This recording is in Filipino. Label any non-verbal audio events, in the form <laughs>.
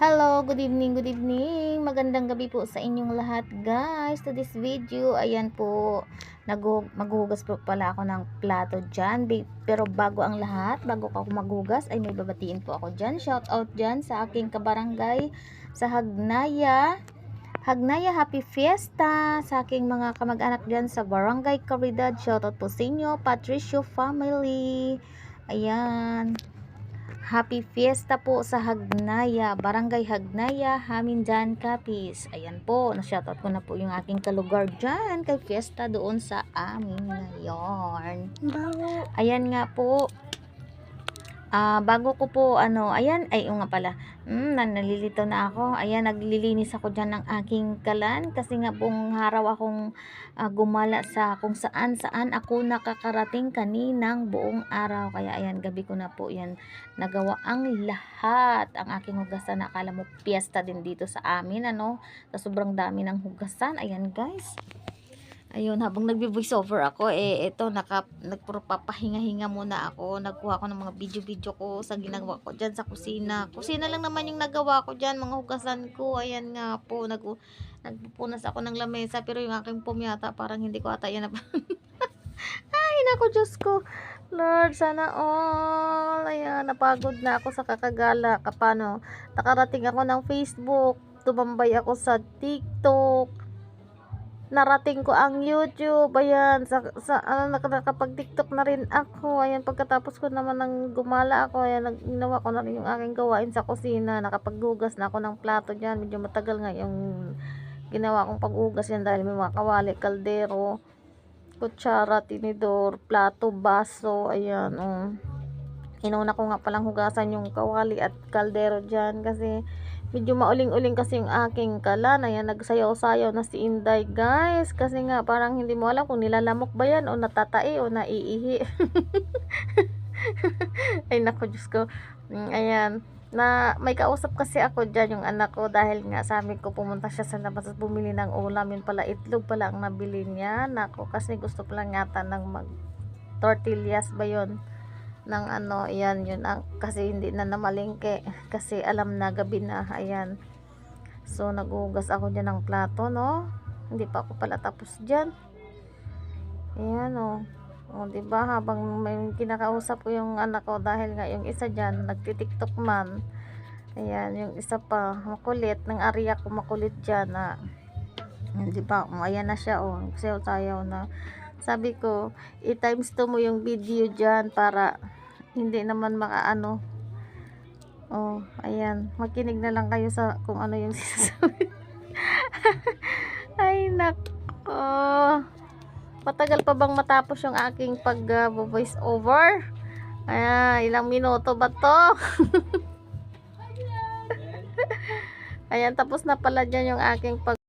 Hello, good evening, good evening. Magandang gabi po sa inyong lahat, guys. To this video, ayan po, nag maghugas po pala ako ng plato dyan. Pero bago ang lahat, bago ako maghugas, ay may babatiin po ako dyan. Shout out dyan sa aking kabarangay sa Hagnaya. Hagnaya Happy Fiesta sa aking mga kamag-anak dyan sa Barangay Caridad. Shout out po sa inyo, Patricio family. Ayan. Happy Fiesta po sa Hagnaya, Barangay Hagnaya, Hamindan, Capiz. Ayan po, na-shoutout ko na po yung aking kalugar dyan kay Fiesta doon sa amin ngayon. Ayan nga po, ah bago ko po, ano, ayan, ay, nga pala, mm, nalilito na ako. Ayan, naglilinis ako dyan ng aking kalan kasi nga buong araw akong ah, gumala sa kung saan saan ako nakakarating kaninang buong araw. Kaya ayan, gabi ko na po yan nagawa ang lahat. Ang aking hugasan, akala mo piyesta din dito sa amin, ano, sa sobrang dami ng hugasan. Ayan guys. Ayun, habang nagbe-voice over ako, eh, ito, naka, nagpapahinga-hinga muna ako. Nagkuha ko ng mga video-video ko sa ginagawa ko dyan sa kusina. Kusina lang naman yung nagawa ko dyan, mga hugasan ko. Ayan nga po, nag, nagpupunas ako ng lamesa, pero yung aking pumyata, parang hindi ko ata yan. <laughs> Ay, naku, Diyos ko. Lord, sana all. Ayan, napagod na ako sa kakagala. Kapano, nakarating ako ng Facebook. Tumambay ako sa TikTok narating ko ang YouTube, ayan, sa, sa ano, nak- nakapag-TikTok na rin ako, ayan, pagkatapos ko naman ng gumala ako, ayan, ginawa ko na rin yung aking gawain sa kusina, nakapaghugas na ako ng plato dyan, medyo matagal nga yung ginawa kong paghugas yan dahil may mga kawali, kaldero, kutsara, tinidor, plato, baso, ayan, um, inuna ko nga palang hugasan yung kawali at kaldero dyan kasi medyo mauling-uling kasi yung aking kalan. Ayan, nagsayaw-sayaw na si Inday, guys. Kasi nga, parang hindi mo alam kung nilalamok ba yan o natatai o naiihi. <laughs> Ay, naku, Diyos ko. Mm, Ayan. Na, may kausap kasi ako dyan yung anak ko dahil nga sabi ko pumunta siya sa labas at bumili ng ulam. Yun pala, itlog pala ang nabili niya. Nako, kasi gusto pala yata ng mag tortillas ba yun? Ng ano, ayan, yun, ang, kasi hindi na namalingke, <laughs> kasi alam na gabi na, ayan. So, nagugas ako dyan ng plato, no? Hindi pa ako pala tapos dyan. Ayan, o. O, diba, habang may kinakausap ko yung anak ko, dahil nga yung isa dyan, nagtitiktok man. Ayan, yung isa pa, makulit, ng ariya ko makulit dyan, na, di ba, o, ayan na siya, o, sayaw-sayaw na. Sabi ko, i-times to mo yung video dyan para hindi naman makaano. Oh, ayan. Makinig na lang kayo sa kung ano yung <laughs> sinasabi. Ay, nako. Matagal pa bang matapos yung aking pag uh, voice over? Ayan, ilang minuto ba to? <laughs> Ayan, tapos na pala dyan yung aking pag